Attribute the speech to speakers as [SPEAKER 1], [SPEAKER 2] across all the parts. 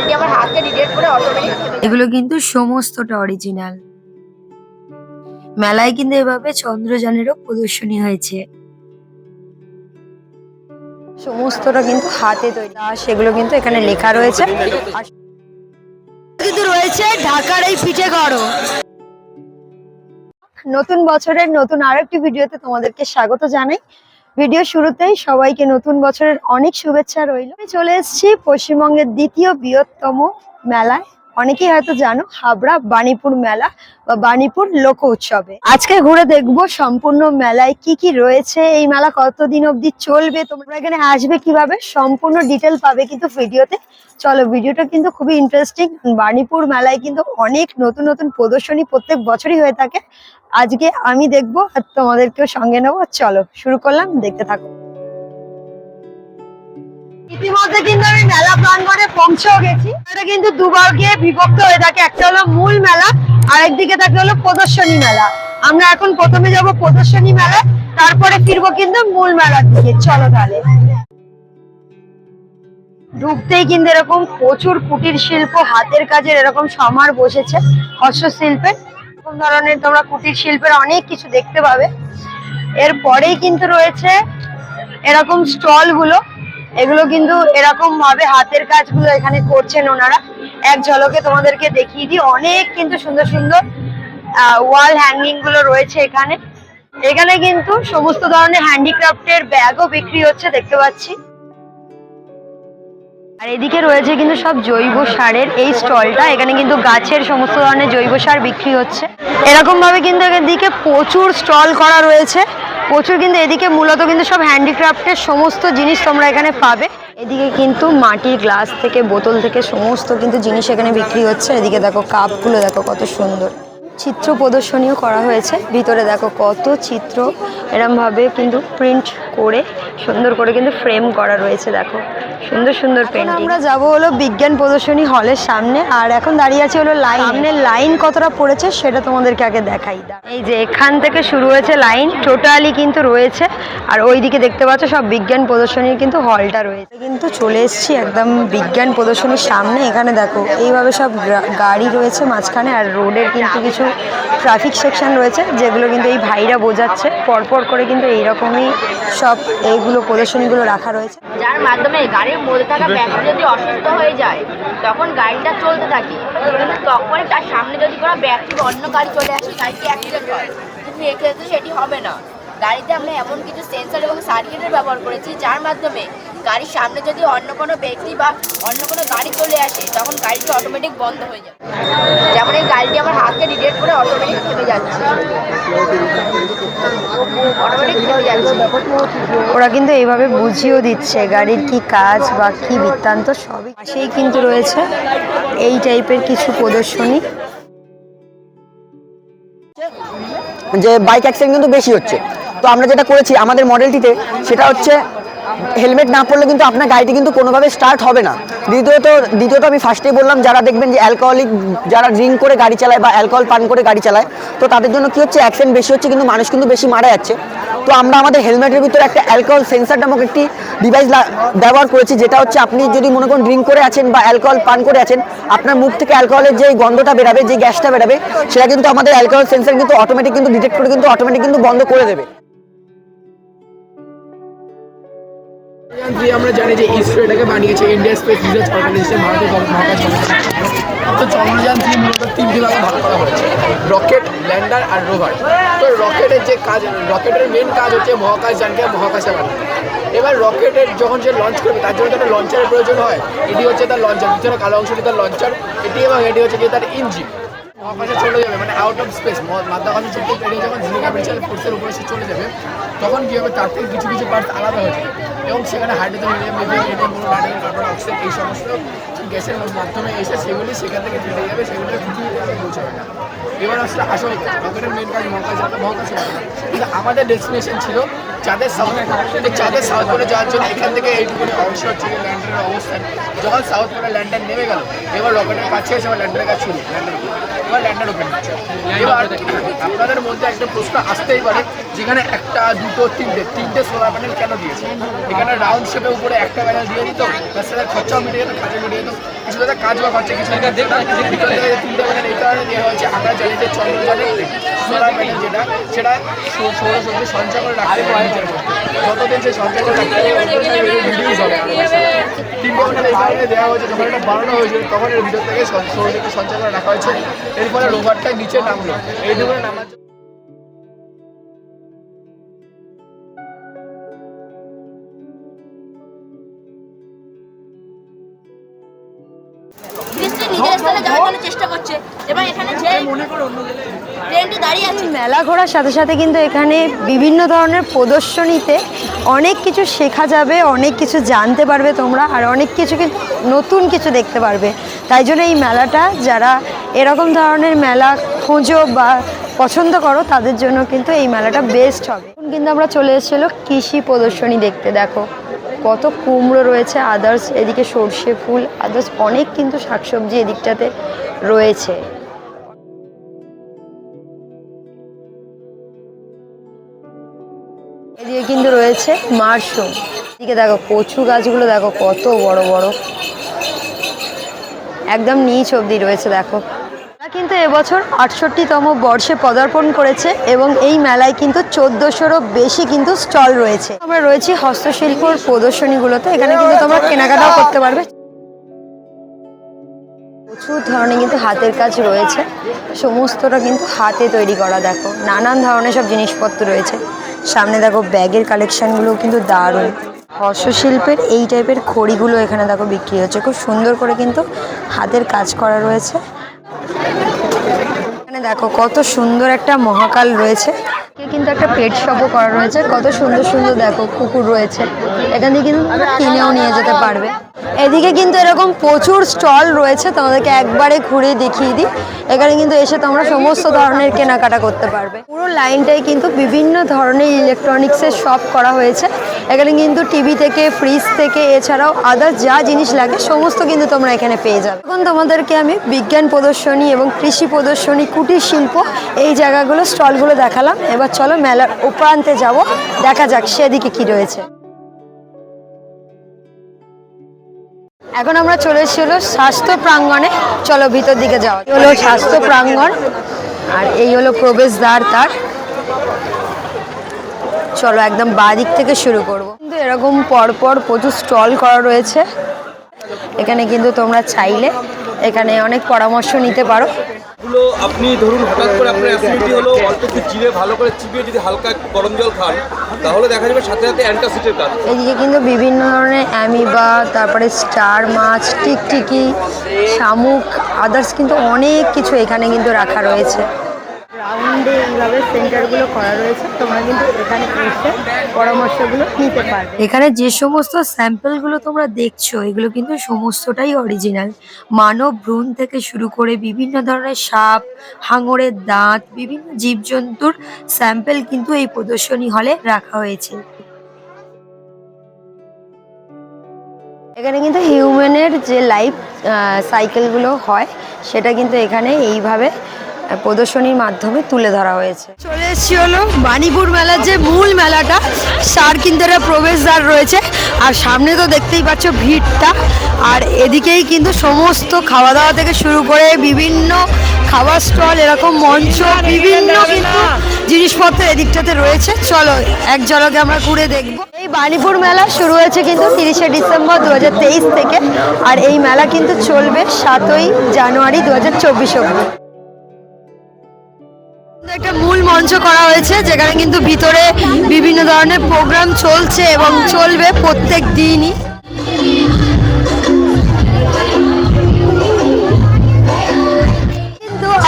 [SPEAKER 1] গাড়িটি আমার হাতকে ডিটেক্ট করে অটোমেটিক
[SPEAKER 2] এগুলো কিন্তু সমস্তটা অরিজিনাল মেলায় কিন্তু এভাবে চন্দ্রযানেরও প্রদর্শনী হয়েছে। সমস্তটা কিন্তু হাতে তৈরি। সেগুলো কিন্তু এখানে লেখা রয়েছে। কিন্তু রয়েছে ঢাকার এই পিঠে গড়ো নতুন বছরের নতুন আরেকটি ভিডিওতে তোমাদেরকে স্বাগত জানাই। ভিডিও শুরুতেই সবাইকে নতুন বছরের অনেক শুভেচ্ছা রইল। চলে এসেছি পশ্চিমবঙ্গের দ্বিতীয় বৃহত্তম মেলায়। অনেকেই হয়তো জানো, হাবড়া বাণীপুর মেলা বা বাণীপুর লোক উৎসবে। আজকে ঘুরে দেখব সম্পূর্ণ মেলায় কি কি রয়েছে, এই মেলা কতদিন অবধি চলবে, তোমরা এখানে আসবে কীভাবে, সম্পূর্ণ ডিটেল পাবে কিন্তু ভিডিওতে। চলো, ভিডিওটা কিন্তু খুবই ইন্টারেস্টিং বাণীপুর মেলায় কিন্তু অনেক নতুন নতুন প্রদর্শনী প্রত্যেক বছরই হয়ে থাকে। আজকে আমি দেখব আর তোমাদেরকেও সঙ্গে নেব। চলো, শুরু করলাম, দেখতে থাকো। ইতিমধ্যে কিন্তু আমি মেলা প্রাঙ্গণে পৌঁছেও গেছি। এটা কিন্তু বিভক্ত হয়ে থাকে। একটা হলো মূল মেলা থাকে হলো প্রদর্শনী মেলা। আমরা এখন প্রথমে যাব প্রদর্শনী মেলা তারপরে ফিরবো কিন্তু মূল মেলার দিকে। চলো তাহলে। ঢুকতেই কিন্তু এরকম প্রচুর কুটির শিল্প, হাতের কাজের এরকম সমার বসেছে, হস্তশিল্পের। এরকম ধরনের তোমরা কুটির শিল্পের অনেক কিছু দেখতে পাবে। এরপরেই কিন্তু রয়েছে এরকম স্টলগুলো এগুলো কিন্তু এরকম ভাবে হাতের কাজগুলো এখানে করছেন ওনারা। এক ঝলকে তোমাদেরকে দেখিয়ে দিই, অনেক কিন্তু সুন্দর সুন্দর ওয়াল হ্যাঙ্গিংগুলো রয়েছে এখানে। এখানে কিন্তু সমস্ত ধরনের হ্যান্ডিক্রাফটের ব্যাগও বিক্রি হচ্ছে, দেখতে পাচ্ছি। আর এদিকে রয়েছে কিন্তু সব জৈব সারের এই স্টলটা, এখানে কিন্তু গাছের সমস্ত ধরনের জৈব সার বিক্রি হচ্ছে। এরকম ভাবে কিন্তু এদিকে প্রচুর স্টল করা রয়েছে। প্রচুর কিন্তু এদিকে মূলত কিন্তু সব হ্যান্ডিক্রাফটের সমস্ত জিনিস তোমরা এখানে পাবে। এদিকে কিন্তু মাটির গ্লাস থেকে, বোতল থেকে সমস্ত কিন্তু জিনিস এখানে বিক্রি হচ্ছে। এদিকে দেখো কাপগুলো, দেখো কত সুন্দর। চিত্র প্রদর্শনীও করা হয়েছে। ভিতরে দেখো কত চিত্র। এরম ভাবে কিন্তু প্রিন্ট করে সুন্দর করে কিন্তু ফ্রেম করা রয়েছে দেখো। সুন্দর সুন্দর পেন্টিং আমরা যাব হলো বিজ্ঞান প্রদর্শনী হলের সামনে আর এখন দাঁড়িয়ে আছে হলো লাইন সামনে লাইন কতটা পড়েছে সেটা তোমাদেরকে আগে দেখাই। এই যে এখান থেকে শুরু হয়েছে লাইন টোটালি কিন্তু রয়েছে। আর ওইদিকে দেখতে পাচ্ছ সব বিজ্ঞান প্রদর্শনীর কিন্তু হলটা রয়েছে। কিন্তু চলে এসেছি একদম বিজ্ঞান প্রদর্শনীর সামনে। এখানে দেখো এইভাবে সব গাড়ি রয়েছে মাঝখানে আর রোডের কিন্তু কিছু ট্রাফিক সেকশন রয়েছে, যেগুলো কিন্তু এই ভাইরা বোঝাচ্ছে। পরপর করে কিন্তু এইরকমই সব এইগুলো প্রদর্শনীগুলো রাখা রয়েছে।
[SPEAKER 1] যার মাধ্যমে গাড়ির মধ্যে থাকা ব্যক্তি যদি অসুস্থ হয়ে যায়, তখন গাড়িটা চলতে থাকে। কিন্তু তখন তার সামনে যদি কোনো ব্যক্তি অন্য গাড়ি চলে আসে গাড়িটি অ্যাক্সিডেন্ট হয়? কিন্তু এক্ষেত্রে সেটি হবে না। গাড়িতে আমরা এমন কিছু সেন্সর এবং সার্কিটের ব্যবহার করেছি যার মাধ্যমে গাড়ির সামনে যদি অন্য কোনো ব্যক্তি বা অন্য কোনো গাড়ি চলে আসে তখন গাড়িটি অটোমেটিক বন্ধ হয়ে যাবে যেমন এই গাড়িটি আমার হাতকে ডিটেক্ট করে অটোমেটিক থেমে যাচ্ছে। অটোমেটিক থেমে যাচ্ছে।
[SPEAKER 2] ওরা কিন্তু এইভাবে বুঝিয়েও দিচ্ছে গাড়ির কি কাজ বা কি বৃত্তান্ত সবই। পাশেই কিন্তু রয়েছে এই টাইপের কিছু প্রদর্শনী।
[SPEAKER 3] যে বাইক অ্যাক্সিডেন্ট কিন্তু বেশি হচ্ছে। তো আমরা যেটা করেছি, আমাদের মডেলটিতে সেটা হচ্ছে হেলমেট না পরলে কিন্তু আপনার গাড়িটি কিন্তু কোনোভাবে স্টার্ট হবে না। দ্বিতীয়ত দ্বিতীয়ত আমি ফার্স্টেই বললাম, যারা দেখবেন যে অ্যালকোহলিক যারা ড্রিঙ্ক করে গাড়ি চালায় বা অ্যালকোহল পান করে গাড়ি চালায়, তো তাদের জন্য কি হচ্ছে অ্যাক্সিডেন্ট বেশি হচ্ছে, কিন্তু মানুষ কিন্তু বেশি মারা যাচ্ছে। তো আমরা আমাদের হেলমেটের ভিতরে একটা অ্যালকোহল সেন্সার নামক একটি ডিভাইস ব্যবহার করেছি, যেটা হচ্ছে আপনি যদি মনে করুন ড্রিঙ্ক করে আছেন বা অ্যালকোহল পান করে আছেন, আপনার মুখ থেকে অ্যালকোহলের যে গন্ধটা বেরাবে, যে গ্যাসটা বেরাবে, সেটা কিন্তু আমাদের অ্যালকোহল সেন্সার কিন্তু অটোমেটিক কিন্তু ডিটেক্ট করে, কিন্তু অটোমেটিক কিন্তু বন্ধ করে দেবে।
[SPEAKER 4] থ্রি আমরা জানি যে ইসরো এটাকে বানিয়েছে ইন্ডিয়া স্পেস রিসার্চ অর্গানাইজেশন ভারতীয় গণ- মহাকাশ তো চন্দ্রযান থ্রি মূলত তিনটি ভাগে ভাগ করা হয়েছে, রকেট, ল্যান্ডার আর রোভার। তো রকেটের যে কাজ, রকেটের মেন কাজ হচ্ছে মহাকাশ যানকে মহাকাশে বানানো। এবার রকেটের যখন সে লঞ্চ করবে, তার জন্য তার লঞ্চারের প্রয়োজন হয়, এটি হচ্ছে তার লঞ্চার পিছনে কালো অংশটি তার লঞ্চার এটি এবং এটি হচ্ছে তার ইঞ্জিন মহাকাশে চলে যাবে মানে আউট অফ স্পেস মাধ্যাকাশে চলতে পেরিয়ে যখন ঝিলিকা মিসাইল ফোর্সের উপরে সে চলে যাবে, তখন কী হবে? তার থেকে কিছু কিছু পার্টস আলাদা হয়ে যাবে। এবং সেখানে হাইড্রোজেন হিলিয়াম কোনো নাইট্রোজেন কার্বন এই সমস্ত গ্যাসের মাধ্যমে এসে সেগুলি সেখান থেকে ফেটে যাবে, সেগুলো পৃথিবীতে পৌঁছাবে না। এবার আসলে আসলে রকেটের মেন কাজ মহাকাশ যাত্রা মহাকাশে কিন্তু আমাদের ডেস্টিনেশন ছিল চাঁদের সাউথ। চাঁদের সাউথ পোলে যাওয়ার জন্য এখান থেকে এইটুকুনি অংশ হচ্ছে ল্যান্ডারের অবস্থান। যখন সাউথ পোলে ল্যান্ডার নেমে গেল, এবার রকেটের কাছে এসে ল্যান্ডারের কাজ শুরু ল্যান্ডার এবার ল্যান্ডার ওপেন এবার আপনাদের মধ্যে একটা প্রশ্ন আসতেই পারে, যেখানে একটা, দুটো, তিনটে তিনটে সোলার প্যানেল কেন দিয়েছে? এখানে রাউন্ড শেপের উপরে একটা প্যানেল দিয়ে দিত তার সাথে খরচাও মিটিয়ে যেত খাঁচা মিটিয়ে যেত কিছু তাদের কাজ বা বাচ্চা কিছু তিনটে প্যানেল এই কারণে দেওয়া হয়েছে আমরা জানি যে চন্দ্রযানের সোলার প্যানেল যেটা, সেটা সৌরশক্তি সঞ্চয় করে রাখতে পারে যতদিন সেই বেশি। এই কারণে দেওয়া হয়েছে, যখন এটা বানানো হয়েছিল তখন এর ভিতর থেকে সৌরশক্তি সঞ্চয় করে রাখা হয়েছে এর রোভারটা নিচে নামলো এইটুকু নামার
[SPEAKER 2] মেলা ঘোরার সাথে সাথে কিন্তু এখানে বিভিন্ন ধরনের প্রদর্শনীতে অনেক কিছু শেখা যাবে, অনেক কিছু জানতে পারবে তোমরা, আর অনেক কিছু নতুন কিছু দেখতে পারবে। তাই জন্য এই মেলাটা যারা এরকম ধরনের মেলা খোঁজো বা পছন্দ করো, তাদের জন্য কিন্তু এই মেলাটা বেস্ট হবে। কিন্তু আমরা চলে এসেছিল কৃষি প্রদর্শনী দেখতে, দেখো। কত কুমড়ো রয়েছে আদার্স এদিকে সর্ষে ফুল আদার্স অনেক কিন্তু শাকসবজি এদিকটাতে রয়েছে। এদিকে কিন্তু রয়েছে মাশরুম। এদিকে দেখো কচু গাছগুলো দেখো কত বড় বড়। একদম নিচ অবধি রয়েছে, দেখো। কিন্তু এবছর আটষট্টিতম বর্ষে পদার্পণ করেছে এবং এই মেলায় কিন্তু চোদ্দোশোরও বেশি কিন্তু স্টল রয়েছে। আমরা রয়েছি হস্তশিল্পর প্রদর্শনীগুলোতে, এখানে কিন্তু তোমরা কেনাকাটাও করতে পারবে। প্রচুর ধরনের কিন্তু হাতের কাজ রয়েছে। সমস্তটা কিন্তু হাতে তৈরি করা, দেখো। নানান ধরনের সব জিনিসপত্র রয়েছে। সামনে দেখো ব্যাগের কালেকশনগুলো কিন্তু দারুণ। হস্তশিল্পের এই টাইপের খড়িগুলো এখানে দেখো বিক্রি হচ্ছে। খুব সুন্দর করে কিন্তু হাতের কাজ করা রয়েছে। এখানে দেখো কত সুন্দর একটা মহাকাল রয়েছে। কিন্তু একটা পেট শপও করা রয়েছে। কত সুন্দর সুন্দর দেখো কুকুর রয়েছে। এখান থেকে কিন্তু কিনেও নিয়ে যেতে পারবে। এদিকে কিন্তু এরকম প্রচুর স্টল রয়েছে। তোমাদেরকে একবারে ঘুরে দেখিয়ে দিই। এখানে কিন্তু এসে তোমরা সমস্ত ধরনের কেনাকাটা করতে পারবে। পুরো লাইনটাই কিন্তু বিভিন্ন ধরনের ইলেকট্রনিক্সের শপ করা হয়েছে। এখানে কিন্তু টিভি থেকে ফ্রিজ থেকে, এছাড়াও আদার্স যা জিনিস লাগে, সমস্ত কিন্তু তোমরা এখানে পেয়ে যাবে। এখন তোমাদেরকে আমি বিজ্ঞান প্রদর্শনী এবং কৃষি প্রদর্শনী, কুটির শিল্প এই জায়গাগুলো, স্টলগুলো দেখালাম। এবার চলো মেলার উপান্তে যাব। দেখা যাক সেদিকে কি রয়েছে। এখন আমরা চলে এসেছি হলো স্বাস্থ্য প্রাঙ্গণে। চলো ভিতর দিকে যাওয়া হলো স্বাস্থ্য প্রাঙ্গণ, আর এই হলো প্রবেশদ্বার তার। চলো একদম বাঁ দিক থেকে শুরু করব। কিন্তু এরকম পরপর প্রচুর স্টল করা রয়েছে। এখানে কিন্তু তোমরা চাইলে এখানে অনেক পরামর্শ নিতে পারো।
[SPEAKER 5] গুলো আপনি ধরুন হঠাৎ করে আপনার অ্যাসিডিটি হলো অল্প একটু চিড়ে ভালো করে চিবিয়ে যদি হালকা গরম জল খান তাহলে দেখা যাবে সাথে সাথে অ্যান্টাসিডের কাজ।
[SPEAKER 2] এদিকে কিন্তু বিভিন্ন ধরনের অ্যামিবা তারপরে স্টার মাছ টিকটিকি শামুক আদার্স কিন্তু অনেক কিছু এখানে কিন্তু রাখা রয়েছে। রাউন্ডে এইভাবে সেন্টারগুলো করা রয়েছে তোমরা কিন্তু এখানে এসে পরামর্শগুলো নিতে পারবে। এখানে যে সমস্ত স্যাম্পলগুলো তোমরা দেখছ এগুলো কিন্তু সমস্তটাই অরিজিনাল মানব ভ্রূণ থেকে শুরু করে বিভিন্ন ধরনের সাপ হাঙরের দাঁত বিভিন্ন জীবজন্তুর স্যাম্পল কিন্তু এই প্রদর্শনী হলে রাখা হয়েছে। এখানে কিন্তু হিউম্যানের যে লাইফ সাইকেলগুলো হয় সেটা কিন্তু এখানে এইভাবে প্রদর্শনীর মাধ্যমে তুলে ধরা হয়েছে। চলে এসেছি হলো বাণীপুর মেলার যে মূল মেলাটা সার একটা প্রবেশদ্বার রয়েছে। আর সামনে তো দেখতেই পাচ্ছ ভিড়টা। আর এদিকেই কিন্তু সমস্ত খাওয়া দাওয়া থেকে শুরু করে বিভিন্ন খাবার স্টল, এরকম মঞ্চ, বিভিন্ন কিন্তু জিনিসপত্র এদিকটাতে রয়েছে। চলো, এক ঝলকে আমরা ঘুরে দেখব। এই বাণীপুর মেলা শুরু হয়েছে কিন্তু তিরিশে ডিসেম্বর দু হাজার তেইশ থেকে। আর এই মেলা কিন্তু চলবে সাতই জানুয়ারি দু হাজার চব্বিশ অব্দি একটা মূল মঞ্চ করা হয়েছে, যেখানে কিন্তু ভিতরে বিভিন্ন ধরনের প্রোগ্রাম চলছে এবং চলবে প্রত্যেক দিনই।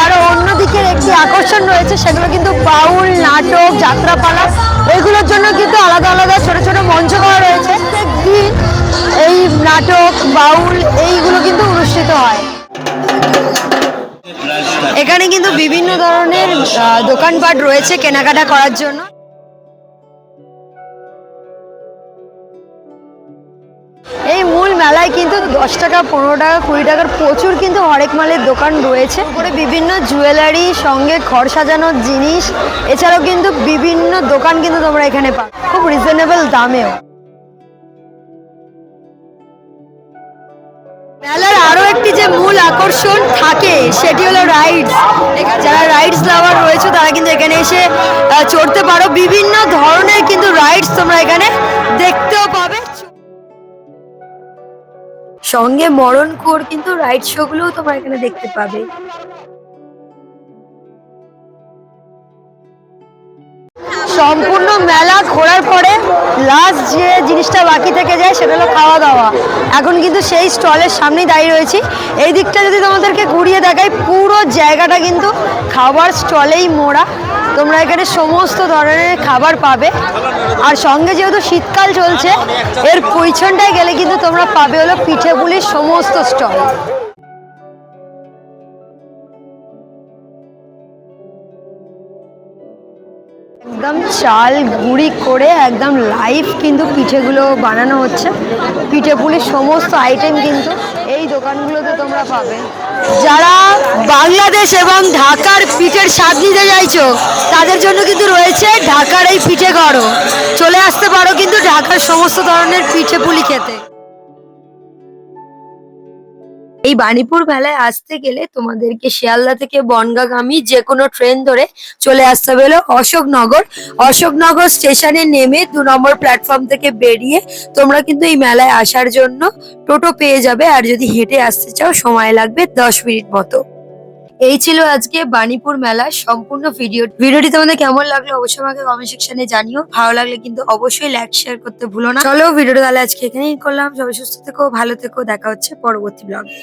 [SPEAKER 2] আরও অন্যদিকের একটি আকর্ষণ রয়েছে, সেগুলো কিন্তু বাউল, নাটক, যাত্রাপালা ওইগুলোর জন্য কিন্তু আলাদা আলাদা ছোট ছোট মঞ্চ করা রয়েছে। প্রত্যেকদিন এই নাটক, বাউল, এইগুলো কিন্তু অনুষ্ঠিত হয়। এখানে কিন্তু বিভিন্ন ধরনের দোকানপাট রয়েছে কেনাকাটা করার জন্য। এই মূল মেলায় কিন্তু দশ টাকা, পনেরো টাকা, কুড়ি টাকার প্রচুর কিন্তু হরেক মালের দোকান রয়েছে। করে বিভিন্ন জুয়েলারি, সঙ্গে ঘর সাজানোর জিনিস, এছাড়াও কিন্তু বিভিন্ন দোকান কিন্তু তোমরা এখানে পাও খুব রিজনেবল দামেও। মেলার আরও মূল আকর্ষণ থাকে, সেটি হলো রাইডস যারা রাইডস লাভার রয়েছে, তারা কিন্তু এখানে এসে চড়তে পারো। বিভিন্ন ধরনের কিন্তু রাইডস তোমরা এখানে দেখতেও পাবে। সঙ্গে মরণকোর কিন্তু রাইড শো গুলো তোমরা এখানে দেখতে পাবে। সম্পূর্ণ মেলা ঘোরার পরে লাস্ট যে জিনিসটা বাকি থেকে যায় সেটা হলো খাওয়া দাওয়া এখন কিন্তু সেই স্টলের সামনেই দাঁড়িয়ে রয়েছি। এই দিকটা যদি তোমাদেরকে ঘুরিয়ে দেখাই, পুরো জায়গাটা কিন্তু খাবার স্টলেই মোড়া। তোমরা এখানে সমস্ত ধরনের খাবার পাবে। আর সঙ্গে যেহেতু শীতকাল চলছে, এর পিছনটায় গেলে কিন্তু তোমরা পাবে হলো পিঠে পুলির সমস্ত স্টল চাল গুঁড়ি করে একদম লাইভ কিন্তু পিঠেগুলো বানানো হচ্ছে। পিঠে পুলির সমস্ত আইটেম কিন্তু এই দোকানগুলোতে তোমরা পাবে। যারা বাংলাদেশ এবং ঢাকার পিঠের স্বাদ নিতে চাইছো, তাদের জন্য কিন্তু রয়েছে ঢাকার এই পিঠে ঘরও চলে আসতে পারো কিন্তু ঢাকার সমস্ত ধরনের পিঠে পুলি খেতে। এই বাণীপুর মেলায় আসতে গেলে তোমাদেরকে শিয়ালদা থেকে বনগাগামী যে কোনো ট্রেন ধরে চলে আসতে হবে। অশোকনগর। অশোকনগর স্টেশনে নেমে দু নম্বর প্ল্যাটফর্ম থেকে বেরিয়ে তোমরা কিন্তু এই মেলায় আসার জন্য টোটো পেয়ে যাবে। আর যদি হেঁটে আসতে চাও, সময় লাগবে দশ মিনিট মতো। এই ছিল আজকে বাণীপুর মেলার সম্পূর্ণ ভিডিও। ভিডিওটি তোমাদের কেমন লাগল অবশ্যই আমাকে কমেন্ট সেকশনে জানিও। ভালো লাগলে কিন্তু অবশ্যই লাইক শেয়ার করতে ভুলো না। চলো ভিডিওটা তাহলে আজকে এখানেই করলাম। সবাই সুস্থ থেকো, ভালো থেকো। দেখা হচ্ছে পরবর্তী ব্লগে